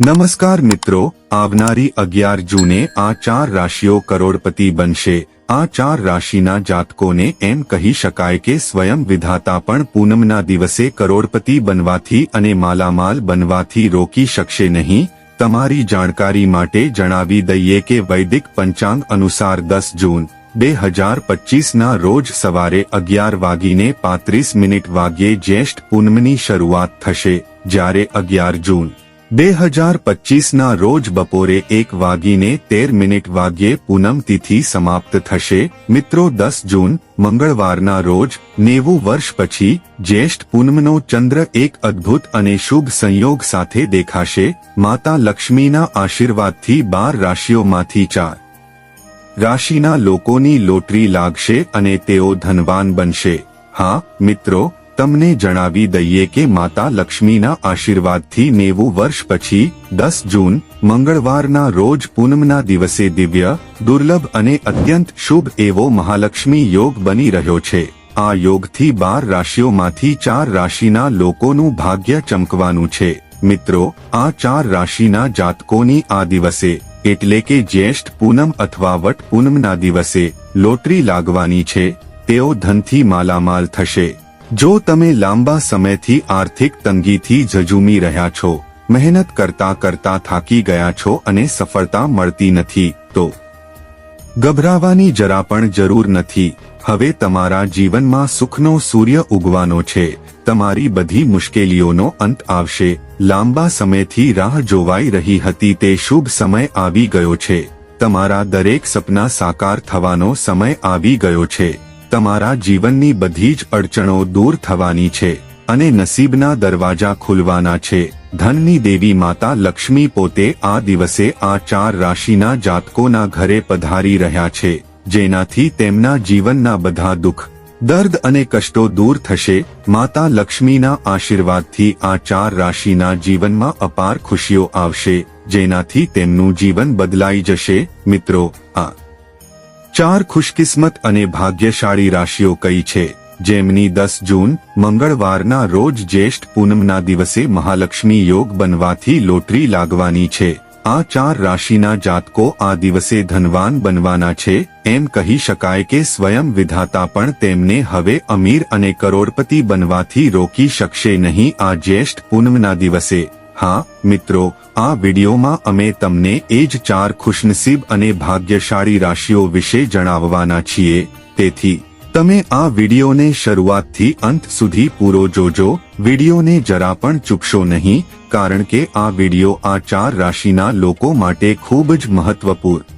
નમસ્કાર મિત્રો, આવનારી અગિયાર જૂને આ ચાર રાશિઓ કરોડપતિ બનશે. આ ચાર રાશિના જાતકોને એમ કહી શકાય કે સ્વયં વિધાતા પણ પૂનમના દિવસે કરોડપતિ બનવાથી અને માલામાલ બનવાથી રોકી શકશે નહીં. તમારી જાણકારી માટે જણાવી દઈએ કે વૈદિક પંચાંગ અનુસાર દસ જૂન, બે હજાર પચીસના રોજ સવારે અગિયાર વાગીને પાંત્રીસ મિનિટ વાગ્યે જ્યેષ્ઠ પૂનમની શરૂઆત થશે. જ્યારે અગિયાર જૂન બે હજાર પચીસના રોજ બપોરે એક વાગીને તેર મિનિટ વાગ્યે પૂનમ તિથિ સમાપ્ત થશે. મિત્રો, દસ જૂન, મંગળવારના રોજ, નેવું વર્ષ પછી, જ્યેષ્ઠ પૂનમનો ચંદ્ર એક અદ્ભુત અને શુભ સંયોગ સાથે દેખાશે. માતા લક્ષ્મીના આશીર્વાદથી બાર રાશિઓમાંથી ચાર રાશિના લોકોની લોટરી લાગશે અને તેઓ ધનવાન બનશે. હા, મિત્રો તમને જણાવી દઈએ કે માતા લક્ષ્મીના આશીર્વાદથી નેવું વર્ષ પછી, દસ જૂન, મંગળવારના રોજ પૂનમના દિવસે દિવ્ય, દુર્લભ અને અત્યંત શુભ એવો મહાલક્ષ્મી યોગ બની રહ્યો છે. આ યોગથી બાર રાશિઓમાંથી ચાર રાશિના લોકોનું ભાગ્ય ચમકવાનું છે. મિત્રો, આ ચાર રાશિના જાતકોની આ દિવસે, એટલે કે જ્યેષ્ઠ પૂનમ અથવા વટ પૂનમના દિવસે, લોટરી લાગવાની છે. તેઓ ધનથી માલામાલ થશે. જો તમે લાંબા સમયથી આર્થિક તંગીથી ઝઝૂમી રહ્યા છો, મહેનત કરતા કરતા થાકી ગયા છો અને સફળતા મળતી નથી, તો ગભરાવાની જરા પણ જરૂર નથી. હવે તમારા જીવનમાં સુખનો સૂર્ય ઉગવાનો છે. તમારી બધી મુશ્કેલીઓનો અંત આવશે. લાંબા સમયથી રાહ જોવાઈ રહી હતી તે શુભ સમય આવી ગયો છે. તમારા દરેક સપના સાકાર થવાનો સમય આવી ગયો છે. તમારા જીવનની બધી જ અડચણો દૂર થવાની છે અને નસીબના દરવાજા ખુલવાના છે. ધનની દેવી માતા લક્ષ્મી પોતે આ દિવસે આ ચાર રાશિના જાતકોના ઘરે પધારી રહ્યા છે, જેનાથી તેમના જીવનના બધા દુઃખ, દર્દ અને કષ્ટો દૂર થશે. માતા લક્ષ્મીના આશીર્વાદથી આ ચાર રાશિના જીવનમાં અપાર ખુશીઓ આવશે, જેનાથી તેમનું જીવન બદલાઈ જશે. મિત્રો, આ ચાર ખુશકિસ્મત અને ભાગ્યશાળી રાશિઓ કઈ છે? જેમની દસ જૂન, મંગળવારના રોજ જ્યેષ્ઠ પૂનમના દિવસે મહાલક્ષ્મી યોગ બનવાથી લોટરી લાગવાની છે. આ ચાર રાશિના જાતકો આ દિવસે ધનવાન બનવાના છે. એમ કહી શકાય કે સ્વયં વિધાતા પણ તેમને હવે અમીર અને કરોડપતિ બનવાથી રોકી શકશે નહીં આ જ્યેષ્ઠ પૂનમના દિવસે. હા, મિત્રો, આ વિડીયોમાં અમે તમને એ જ ચાર ખુશનસીબ અને ભાગ્યશાળી રાશિઓ વિશે જણાવવાના છીએ. તેથી, તમે આ વિડીયોને શરૂઆતથી અંત સુધી પૂરો જોજો. વિડીયોને જરા પણ ચૂકશો નહીં, કારણ કે આ વીડિયો આ ચાર રાશિના લોકો માટે ખૂબ જ મહત્વપૂર્ણ.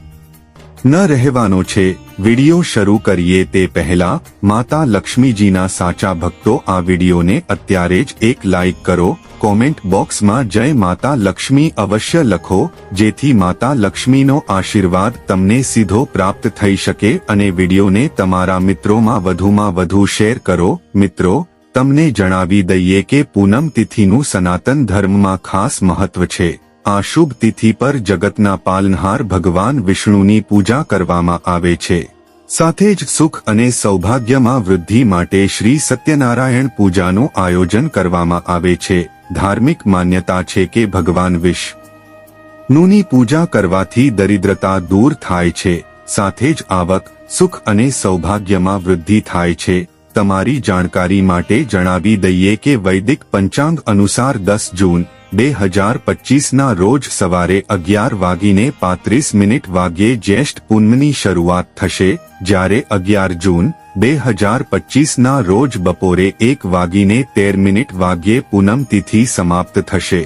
ન રહેવાનો છે. વીડિયો શરૂ કરીએ તે પહેલા માતા લક્ષ્મીજીના સાચા ભક્તો આ વિડીયોને અત્યારે જ એક લાઈક કરો, કોમેન્ટ બોક્સમાં જય માતા લક્ષ્મી અવશ્ય લખો, જેથી માતા લક્ષ્મીનો આશીર્વાદ તમને સીધો પ્રાપ્ત થઈ શકે અને વિડીયોને તમારા મિત્રોમાં વધુમાં વધુ શેર કરો. મિત્રો, તમને જણાવી દઈએ કે પૂનમ તિથિનું સનાતન ધર્મમાં ખાસ મહત્વ છે. આ શુભ તિથિ પર જગતના પાલનહાર ભગવાન વિષ્ણુની પૂજા કરવામાં આવે છે. સાથે જ સુખ અને સૌભાગ્યમાં વૃદ્ધિ માટે શ્રી સત્યનારાયણ પૂજાનું આયોજન કરવામાં આવે છે. ધાર્મિક માન્યતા છે કે ભગવાન વિષ્ણુની પૂજા કરવાથી દરિદ્રતા દૂર થાય છે. સાથે જ આવક, સુખ અને સૌભાગ્યમાં વૃદ્ધિ થાય છે. તમારી જાણકારી માટે જણાવી દઈએ કે વૈદિક પંચાંગ અનુસાર દસ જૂન બે હજાર પચીસના રોજ સવારે અગિયાર વાગીને પાંત્રીસ મિનિટ વાગ્યે જ્યેષ્ઠ પૂનમની શરૂઆત થશે, જ્યારે અગિયાર જૂન, બે હજાર પચીસના રોજ બપોરે એક વાગીને તેર મિનિટ વાગ્યે પૂનમ તિથિ સમાપ્ત થશે.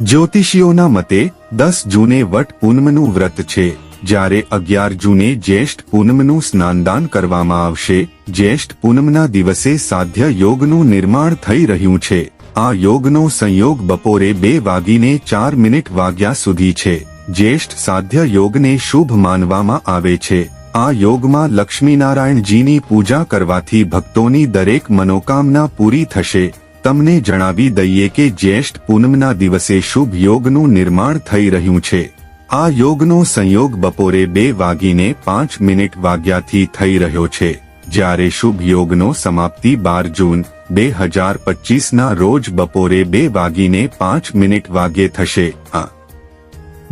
જ્યોતિષીઓના મતે, દસ જૂને વટ પૂનમનું વ્રત છે, જ્યારે અગિયાર જૂને જ્યેષ્ઠ પૂનમનું સ્નાનદાન કરવામાં આવશે, જ્યેષ્ઠ પૂનમના દિવસે સાધ્ય યોગનું નિર્માણ થઈ રહ્યું છે. આ યોગનો સંયોગ બપોરે બે વાગીને ચાર મિનિટ વાગ્યા સુધી છે. જ્યેષ્ઠ સાધ્ય યોગને શુભ માનવામાં આવે છે. આ યોગમાં લક્ષ્મીનારાયણજીની પૂજા કરવાથી ભક્તોની દરેક મનોકામના પૂરી થશે. તમને જણાવી દઈએ કે જ્યેષ્ઠ પૂનમના દિવસે શુભ યોગનું નિર્માણ થઈ રહ્યું છે. આ યોગનો સંયોગ બપોરે બે વાગીને પાંચ મિનિટ વાગ્યાથી થઈ રહ્યો છે. જ્યારે શુભ યોગનો સમાપ્તિ બાર જૂન, બે હજાર પચીસના રોજ બપોરે બે વાગીને પાંચ મિનિટ વાગ્યે થશે. આ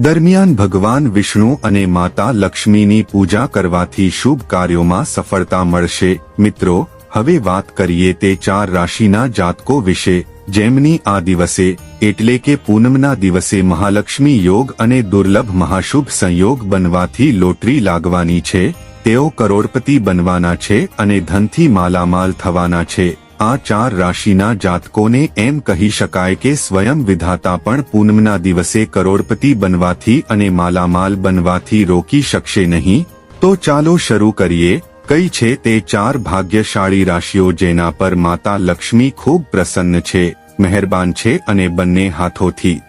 દરમિયાન ભગવાન વિષ્ણુ અને માતા લક્ષ્મીની પૂજા કરવાથી શુભ કાર્યોમાં સફળતા મળશે. મિત્રો, હવે વાત કરીએ તે ચાર રાશિના જાતકો વિશે. જેમની આ દિવસે, એટલે કે પૂનમના દિવસે મહાલક્ષ્મી યોગ અને દુર્લભ મહાશુભ સંયોગ બનવાથી લોટરી લાગવાની છે. તેઓ કરોડપતિ બનવાના છે અને ધનથી માલામાલ થવાના છે. આ ચાર રાશિના જાતકોને એમ કહી શકાય કે સ્વયં વિધાતા પણ પૂનમના દિવસે કરોડપતિ બનવાથી અને માલામાલ બનવાથી રોકી શકશે નહીં. તો ચાલો શરૂ કરીએ. કઈ છે તે ચાર ભાગ્યશાળી રાશિઓ જેના પર માતા લક્ષ્મી ખૂબ પ્રસન્ન છે, મહેરબાન છે અને બંને હાથોથી.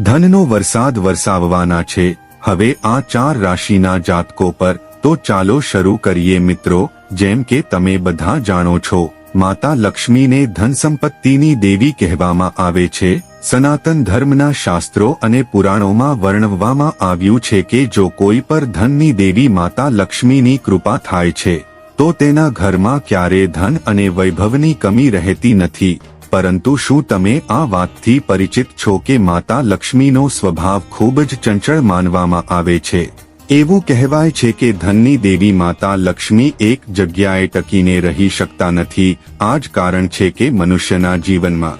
ધનનો વરસાદ વરસાવવાના છે. હવે આ ચાર રાશિના જાતકો પર તો ચાલો શરૂ કરીએ મિત્રો, જેમ કે તમે બધા જાણો છો. માતા લક્ષ્મીને ધન સંપત્તિની દેવી કહેવામાં આવે છે. સનાતન ધર્મના શાસ્ત્રો અને પુરાણોમાં વર્ણવવામાં આવ્યું છે કે જો કોઈ પર ધનની દેવી માતા લક્ષ્મીની કૃપા થાય છે, તો તેના ઘરમાં ક્યારે ધન અને વૈભવની કમી રહેતી નથી. પરંતુ શું તમે આ વાતથી પરિચિત છો કે માતા લક્ષ્મીનો સ્વભાવ ખૂબ જ ચંચળ માનવામાં આવે છે? એવું કહેવાય છે કે ધનની દેવી માતા લક્ષ્મી એક જગ્યાએ ટકીને રહી શકતા નથી, આ જ કારણ છે કે મનુષ્યના જીવનમાં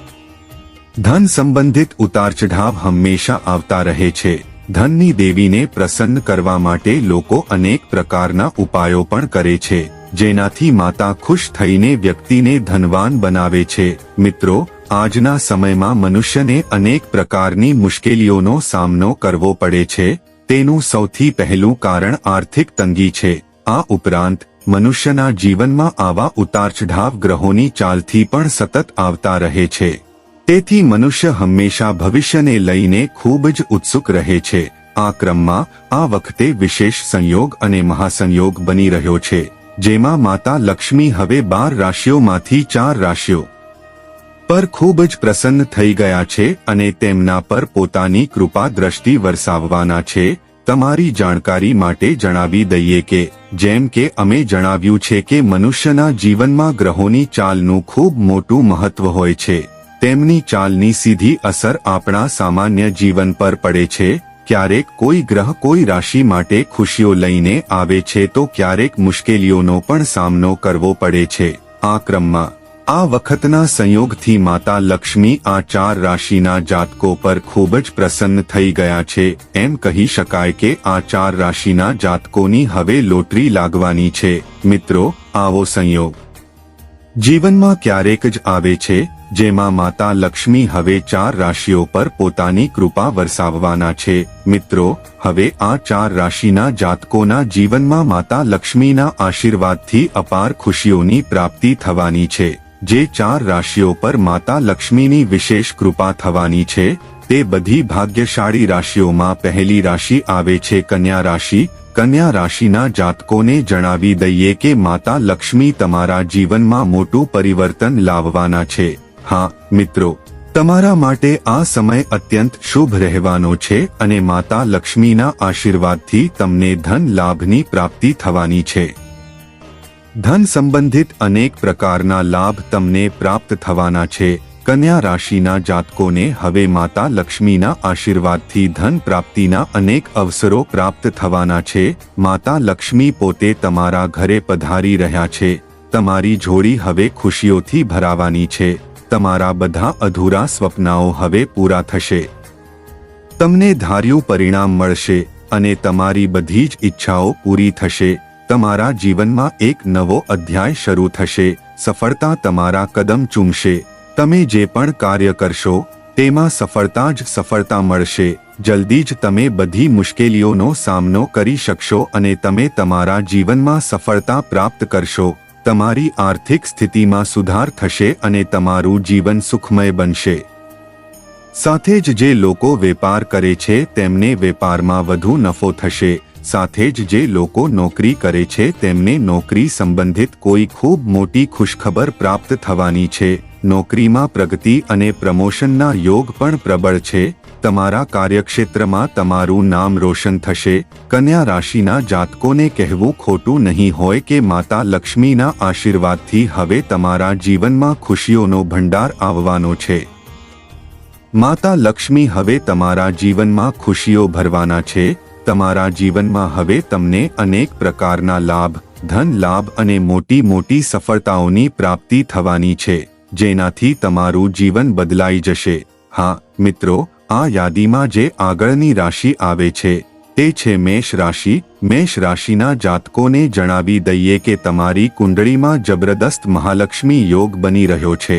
ધન સંબંધિત ઉતાર ચઢાવ હંમેશા આવતા રહે છે. ધનની દેવીને પ્રસન્ન કરવા માટે લોકો અનેક પ્રકારના ઉપાયો પણ કરે છે, જેનાથી માતા ખુશ થઈને વ્યક્તિને ધનવાન બનાવે છે. મિત્રો, આજના સમયમાં મનુષ્યને અનેક પ્રકારની મુશ્કેલીઓનો સામનો કરવો પડે છે તેનું સૌથી પહેલું કારણ આર્થિક તંગી છે. આ ઉપરાંત, મનુષ્યના જીવનમાં આવા ઉતારચઢાવ ગ્રહોની ચાલથી પણ સતત આવતા રહે છે. તેથી મનુષ્ય હંમેશા ભવિષ્યને લઈને ખૂબ જ ઉત્સુક રહે છે. આ ક્રમમાં, આ વખતે વિશેષ સંયોગ અને મહાસંયોગ બની રહ્યો છે. જેમાં માતા લક્ષ્મી હવે બાર રાશિઓમાંથી ચાર રાશિઓ પર ખૂબ જ પ્રસન્ન થઈ ગયા છે અને તેમના પર પોતાની કૃપા દ્રષ્ટિ વરસાવવાના છે. તમારી જાણકારી માટે જણાવી દઈએ કે, જેમ કે અમે જણાવ્યું છે કે મનુષ્યના જીવનમાં ગ્રહોની ચાલનું ખૂબ મોટું મહત્વ હોય છે. તેમની ચાલની સીધી અસર આપણા સામાન્ય જીવન પર પડે છે. ક્યારેક કોઈ ગ્રહ કોઈ રાશિ માટે ખુશીઓ લઈને આવે છે તો ક્યારેક મુશ્કેલીઓનો પણ સામનો કરવો પડે છે. આ ક્રમમાં આ વખતના સંયોગથી માતા લક્ષ્મી આ ચાર રાશિના જાતકો પર ખૂબ જ પ્રસન્ન થઈ ગયા છે. એમ કહી શકાય કે આ ચાર રાશિના જાતકોની હવે લોટરી લાગવાની છે. મિત્રો, આવો સંયોગ. જીવનમાં ક્યારેક જ આવે છે, જેમાં માતા લક્ષ્મી હવે ચાર રાશિઓ પર પોતાની કૃપા વરસાવવાના છે. મિત્રો, હવે આ ચાર રાશિના જાતકોના જીવનમાં માતા લક્ષ્મીના આશીર્વાદથી અપાર ખુશીઓની પ્રાપ્તિ થવાની છે. જે ચાર રાશિઓ પર માતા લક્ષ્મીની વિશેષ કૃપા થવાની છે, તે બધી ભાગ્યશાળી રાશિઓમાં પહેલી રાશિ આવે છે કન્યા રાશિ. કન્યા રાશિના જાતકોને જણાવી દઈએ કે માતા લક્ષ્મી તમારા જીવનમાં મોટું પરિવર્તન લાવવાના છે. હા, મિત્રો, તમારા માટે આ સમય અત્યંત શુભ રહેવાનો છે અને માતા લક્ષ્મીના આશીર્વાદથી તમને ધન લાભની પ્રાપ્તિ થવાની છે. ધન સંબંધિત અનેક પ્રકારના લાભ તમને પ્રાપ્ત થવાના છે. કન્યા રાશિના જાતકોને હવે માતા લક્ષ્મીના આશીર્વાદથી ધન પ્રાપ્તિના અનેક અવસરો પ્રાપ્ત થવાના છે. માતા લક્ષ્મી પોતે તમારા ઘરે પધારી રહ્યા છે. તમારી જોડી હવે ખુશીઓથી ભરાવાની છે. તમારા બધા અધૂરા સ્વપ્નાઓ હવે પૂરા થશે. તમને ધાર્યું પરિણામ મળશે અને તમારી બધી જ ઈચ્છાઓ પૂરી થશે. તમારા જીવનમાં એક નવો અધ્યાય શરૂ થશે. સફળતા તમારા કદમ ચૂમશે. તમે જે પણ કાર્ય કરશો, તેમાં સફળતા જ સફળતા મળશે. જલ્દી જ તમે બધી મુશ્કેલીઓનો સામનો કરી શકશો અને તમે તમારા જીવનમાં સફળતા પ્રાપ્ત કરશો. તમારી આર્થિક સ્થિતિમાં સુધાર થશે અને તમારું જીવન સુખમય બનશે. સાથે જ જે લોકો વેપાર કરે છે, તેમને વેપારમાં વધુ નફો થશે. સાથે જ જે લોકો નોકરી કરે છે તેમને નોકરી સંબંધિત કોઈ ખૂબ મોટી ખુશખબર પ્રાપ્ત થવાની છે. નોકરીમાં પ્રગતિ અને પ્રમોશનના યોગ પણ પ્રબળ છે. તમારા કાર્યક્ષેત્રમાં તમારું નામ રોશન થશે. કન્યા રાશિના જાતકોને કહેવું ખોટું નહીં હોય કે માતા લક્ષ્મીના આશીર્વાદથી હવે તમારા જીવનમાં ખુશીઓનો ભંડાર આવવાનો છે. માતા લક્ષ્મી હવે તમારા જીવનમાં ખુશીઓ ભરવાના છે. તમારા જીવનમાં હવે તમને અનેક પ્રકારના લાભ, ધન લાભ અને મોટી મોટી સફળતાઓની પ્રાપ્તિ થવાની છે, જેનાથી તમારું જીવન બદલાઈ જશે. હા, મિત્રો, આ યાદીમાં જે આગળની રાશિ આવે છે, તે છે મેષ રાશિ. મેષ રાશિના જાતકોને જણાવી દઈએ કે તમારી કુંડળીમાં જબરદસ્ત મહાલક્ષ્મી યોગ બની રહ્યો છે.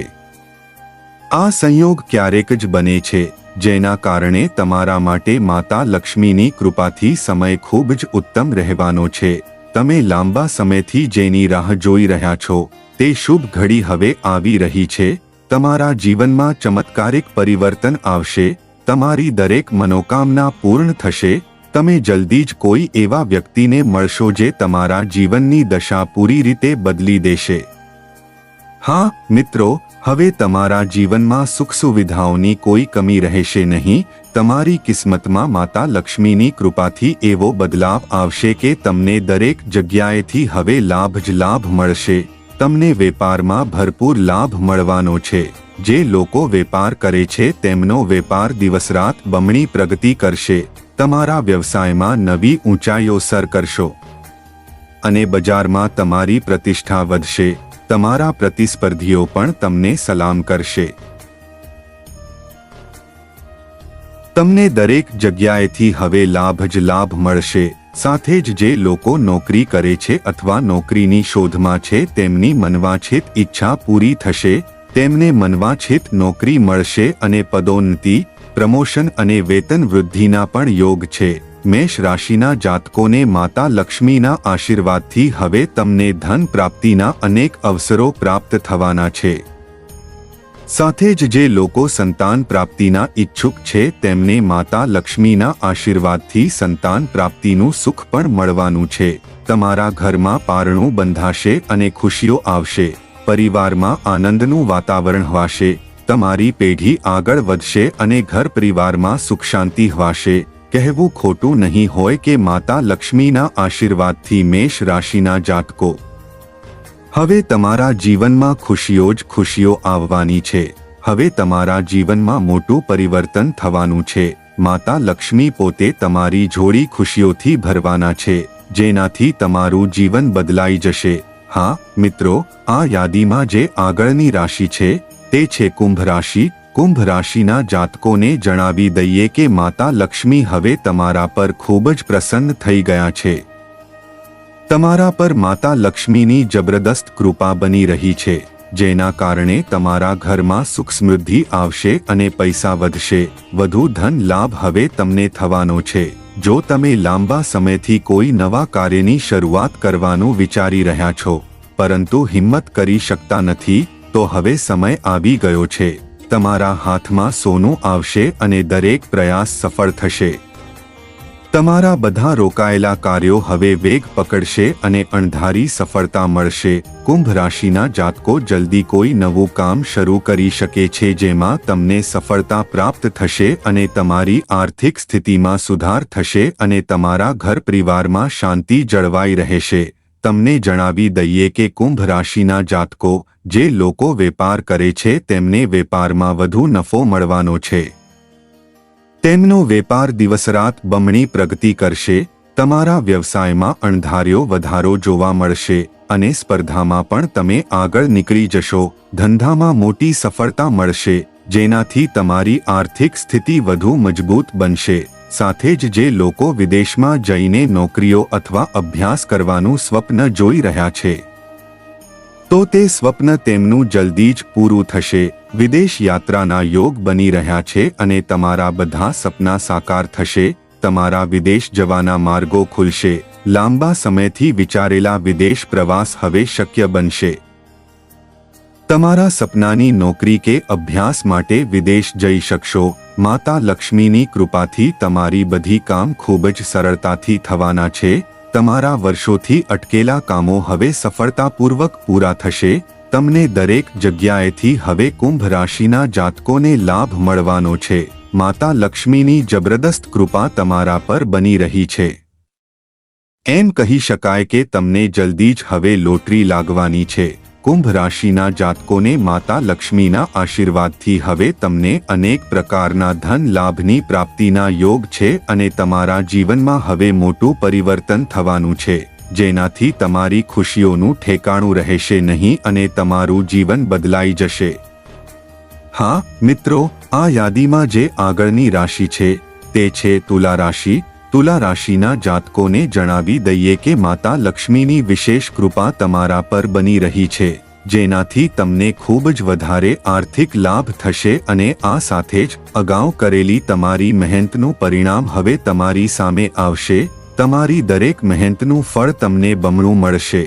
આ સંયોગ ક્યારેક જ બને છે. જેના કારણે તમારા માટે માતા લક્ષ્મીની કૃપાથી સમય ખૂબ જ ઉત્તમ રહેવાનો છે. તમે લાંબા સમયથી જેની રાહ જોઈ રહ્યા છો, તે શુભ ઘડી હવે આવી રહી છે. તમારા જીવનમાં ચમત્કારિક પરિવર્તન આવશે, તમારી દરેક મનોકામના પૂર્ણ થશે, તમે જલ્દી જ કોઈ એવા વ્યક્તિને મળશો જે તમારા જીવનની દશા પૂરી રીતે બદલી દેશે. હા, મિત્રો હવે તમારા જીવનમાં સુખ સુવિધાઓની કોઈ કમી રહેશે નહીં, તમારી કિસ્મતમાં માતા લક્ષ્મીની કૃપાથી એવો બદલાવ આવશે કે તમને દરેક જગ્યાએથી હવે લાભ જ લાભ મળશે. તમને વેપારમાં ભરપૂર લાભ મળવાનો છે. જે લોકો વેપાર કરે છે, તેમનો વેપાર દિવસરાત બમણી પ્રગતિ કરશે. તમારા વ્યવસાયમાં નવી ઊંચાઈઓ સર કરશો. અને બજારમાં તમારી પ્રતિષ્ઠા વધશે. તમારા પ્રતિસ્પર્ધીઓ પણ તમને સલામ કરશે. તમને દરેક જગ્યાએથી હવે લાભ જ લાભ મળશે, સાથે જ જે લોકો નોકરી કરે છે અથવા નોકરીની શોધમાં છે તેમની મનવાછિત ઈચ્છા પૂરી થશે, તેમને મનવાછિત નોકરી મળશે અને પદોન્નતિ, પ્રમોશન અને વેતન વૃદ્ધિના પણ યોગ છે. મેષ રાશિના જાતકોને માતા લક્ષ્મીના આશીર્વાદથી હવે તમને ધન પ્રાપ્તિના અનેક અવસરો પ્રાપ્ત થવાના છે. સાથે જ જે લોકો સંતાન પ્રાપ્તિના ઈચ્છુક છે તેમને માતા લક્ષ્મીના આશીર્વાદથી સંતાન પ્રાપ્તિનું સુખ પણ મળવાનું છે. તમારા ઘરમાં પારણું બંધાશે અને ખુશીઓ આવશે. પરિવારમાં આનંદનું વાતાવરણ હવાશે. તમારી પેઢી આગળ વધશે અને ઘર પરિવારમાં સુખ શાંતિ હવાશે. કહેવું ખોટું નહીં હોય કે માતા લક્ષ્મીના આશીર્વાદથી મેષ રાશિના જાતકો. હવે તમારા જીવનમાં ખુશીઓ જ ખુશીઓ આવવાની છે. હવે તમારા જીવનમાં મોટું પરિવર્તન થવાનું છે. માતા લક્ષ્મી પોતે તમારી જોડી ખુશીઓથી ભરવાના છે. જેનાથી તમારું જીવન બદલાઈ જશે. હા, મિત્રો, આ યાદીમાં જે આગળની રાશિ છે, તે છે કુંભ રાશિ કુંભ રાશિના જાતકોને જણાવી દઈએ કે માતા લક્ષ્મી હવે તમારા પર ખૂબ જ પ્રસન્ન થઈ ગયા છે. તમારા પર માતા લક્ષ્મીની જબરદસ્ત કૃપા બની રહી છે, જેના કારણે તમારા ઘરમાં સુખ સમૃદ્ધિ આવશે અને પૈસા વધશે. વધુ ધન લાભ હવે તમને થવાનો છે. જો તમે લાંબા સમયથી કોઈ નવા કાર્યની શરૂઆત કરવાનું વિચારી રહ્યા છો, પરંતુ હિંમત કરી શકતા નથી, તો હવે સમય આવી ગયો છે. તમારા હાથમાં સોનું આવશે અને દરેક પ્રયાસ સફળ થશે. તમારા બધા રોકાયેલા કાર્યો હવે વેગ પકડશે અને અણધારી સફળતા મળશે. કુંભ રાશિના જાતકો જલ્દી કોઈ નવું કામ શરૂ કરી શકે છે જેમાં તમને સફળતા પ્રાપ્ત થશે અને તમારી આર્થિક સ્થિતિમાં સુધાર થશે અને તમારા ઘર પરિવારમાં શાંતિ જળવાઈ રહેશે. તમને જણાવી દઈએ કે કુંભ રાશિના જાતકો જે લોકો વેપાર કરે છે તેમને વેપારમાં વધુ નફો મળવાનો છે. તેમનો વેપાર દિવસરાત બમણી પ્રગતિ કરશે, તમારા વ્યવસાયમાં અણધાર્યો વધારો જોવા મળશે અને સ્પર્ધામાં પણ તમે આગળ નીકળી જશો, ધંધામાં મોટી સફળતા મળશે, જેનાથી તમારી આર્થિક સ્થિતિ વધુ મજબૂત બનશે, સાથે જ જે લોકો વિદેશમાં જઈને નોકરીઓ અથવા અભ્યાસ કરવાનું સ્વપ્ન જોઈ રહ્યા છે. તો તે સ્વપ્ન તેમનું જલ્દી જ પૂરું થશે. વિદેશ યાત્રાના યોગ બની રહ્યા છે અને તમારા બધા સપના સાકાર થશે. તમારા વિદેશ જવાના માર્ગો ખુલશે. લાંબા સમયથી વિચારેલા વિદેશ પ્રવાસ હવે શક્ય બનશે. તમારા સપનાની નોકરી કે અભ્યાસ માટે વિદેશ જઈ શકશો. માતા લક્ષ્મીની કૃપાથી તમારી બધી કામ ખૂબ જ સરળતાથી થવાના છે. તમારા વર્ષોથી અટકેલા કામો હવે સફળતાપૂર્વક પૂરા થશે, તમને દરેક જગ્યાએથી હવે કુંભ રાશિના જાતકોને લાભ મળવાનો છે. માતા લક્ષ્મીની જબરદસ્ત કૃપા તમારા પર બની રહી છે. એમ કહી શકાય કે તમને જલ્દી જ હવે લોટરી લાગવાની છે. કુંભ રાશિના જાતકોને માતા લક્ષ્મીના આશીર્વાદથી હવે તમને અનેક પ્રકારના ધન લાભની પ્રાપ્તિના યોગ છે અને તમારા જીવનમાં હવે મોટું પરિવર્તન થવાનું છે. જેનાથી તમારી ખુશીઓનું ઠેકાણું રહેશે નહીં અને તમારું જીવન બદલાઈ જશે. હા, મિત્રો, આ યાદીમાં જે આગળની રાશિ છે, તે છે તુલા રાશિ. તુલા રાશિના જાતકોને જણાવી દઈએ કે માતા લક્ષ્મીની વિશેષ કૃપા તમારા પર બની રહી છે, જેનાથી તમને ખૂબ જ વધારે આર્થિક લાભ થશે અને આ સાથે જ અગાઉ કરેલી તમારી મહેનતનું પરિણામ હવે તમારી સામે આવશે, તમારી દરેક મહેનતનું ફળ તમને બમણું મળશે.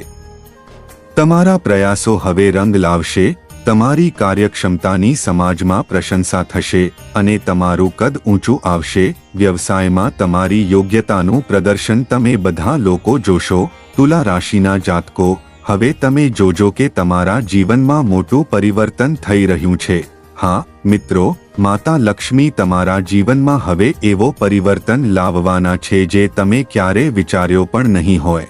તમારા પ્રયાસો હવે રંગ લાવશે તમારી કાર્યક્ષમતાની સમાજમાં પ્રશંસા થશે અને તમારું કદ ઊંચું આવશે. વ્યવસાયમાં તમારી યોગ્યતાનું પ્રદર્શન તમે બધા લોકો જોશો. તુલા રાશિના જાતકો, હવે તમે જોજો કે તમારા જીવનમાં મોટું પરિવર્તન થઈ રહ્યું છે. હા, મિત્રો, માતા લક્ષ્મી તમારા જીવનમાં હવે એવો પરિવર્તન લાવવાના છે જે તમે ક્યારે વિચાર્યો પણ નહીં હોય.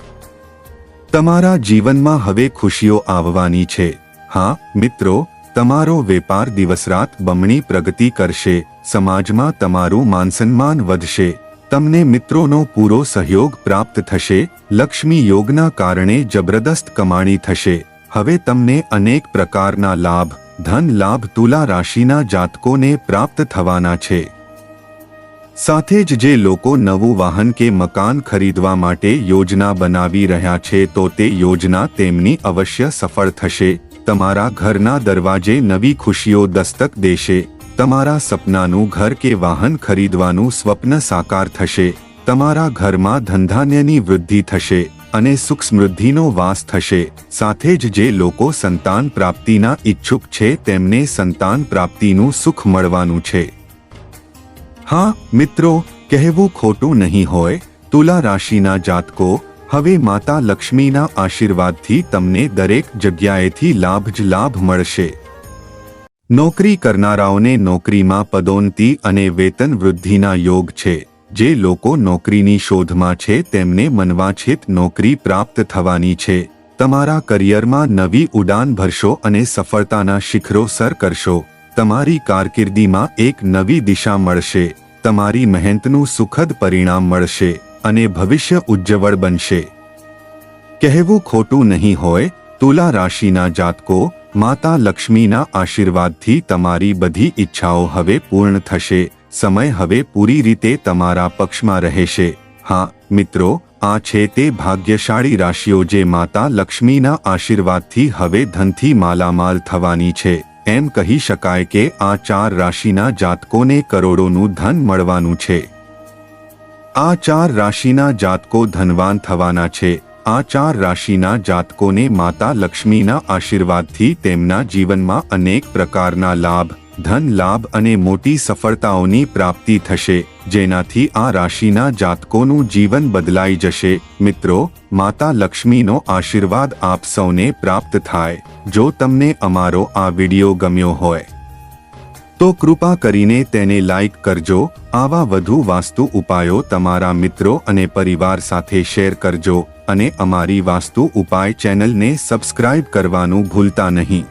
તમારા જીવનમાં હવે ખુશીઓ આવવાની છે. હા, મિત્રો, તમારો વેપાર દિવસરાત બમણી પ્રગતિ કરશે, સમાજમાં તમારું માનસન્માન વધશે. તમને મિત્રોનો પૂરો સહયોગ પ્રાપ્ત થશે, લક્ષ્મી યોગના કારણે જબરદસ્ત કમાણી થશે. હવે તમને અનેક પ્રકારના લાભ, ધન લાભ તુલા રાશિના જાતકોને પ્રાપ્ત થવાના છે. સાથે જ જે લોકો નવું વાહન કે મકાન ખરીદવા માટે યોજના બનાવી રહ્યા છે તો તે યોજના તેમની અવશ્ય સફળ થશે. તમારા ઘરના દરવાજે નવી ખુશીઓ દસ્તક દેશે. તમારા સપનાનું ઘર કે વાહન ખરીદવાનું સ્વપ્ન સાકાર થશે. તમારા ઘરમાં ધંધાન્યની વૃદ્ધિ થશે અને સુખ સમૃદ્ધિનો વાસ થશે. સાથે જ જે લોકો સંતાન પ્રાપ્તિના ઈચ્છુક છે તેમને સંતાન પ્રાપ્તિનું સુખ મળવાનું છે. હા, મિત્રો, કહેવું ખોટું નહીં હોય. તુલા રાશિના જાતકો હવે માતા લક્ષ્મીના આશીર્વાદથી તમને દરેક જગ્યાએથી લાભ જ લાભ મળશે. નોકરી કરનારાઓને નોકરીમાં પદોન્નતિ અને વેતન વૃદ્ધિના યોગ છે. જે લોકો નોકરીની શોધમાં છે, તેમને મનવાછિત નોકરી પ્રાપ્ત થવાની છે. તમારા કરિયરમાં નવી ઉડાન ભરશો અને સફળતાના શિખરો સર કરશો. તમારી કારકિર્દીમાં એક નવી દિશા મળશે. તમારી મહેનતનું સુખદ પરિણામ મળશે. અને ભવિષ્ય ઉજ્જવળ બનશે. કહેવું ખોટું નહીં હોય, તુલા રાશિના જાતકો, માતા લક્ષ્મીના આશીર્વાદથી તમારી બધી ઈચ્છાઓ હવે પૂર્ણ થશે, સમય હવે પૂરી રીતે તમારા પક્ષમાં રહેશે. હા, મિત્રો, આ છે તે ભાગ્યશાળી રાશિઓ જે માતા લક્ષ્મીના આશીર્વાદથી હવે ધનથી માલામાલ થવાની છે. એમ કહી શકાય કે આ ચાર રાશિના જાતકોને કરોડોનું ધન મળવાનું છે. આ ચાર રાશિના જાતકો ધનવાન થવાના છે. આ ચાર રાશિના જાતકોને માતા લક્ષ્મીના આશીર્વાદથી તેમના જીવનમાં અનેક પ્રકારના લાભ, ધન લાભ અને મોટી સફળતાઓની પ્રાપ્તિ થશે. જેનાથી આ રાશિના જાતકોનું જીવન બદલાઈ જશે. મિત્રો, માતા લક્ષ્મીનો આશીર્વાદ આપ સૌને પ્રાપ્ત થાય. જો તમને અમારો આ વિડિયો ગમ્યો હોય તો કૃપા કરીને તેને લાઇક કરજો, આવા વધુ વાસ્તુ ઉપાયો તમારા મિત્રો અને પરિવાર સાથે શેર કરજો, અને અમારી વાસ્તુ ઉપાય ચેનલને સબસ્ક્રાઇબ કરવાનું ભૂલતા નહીં.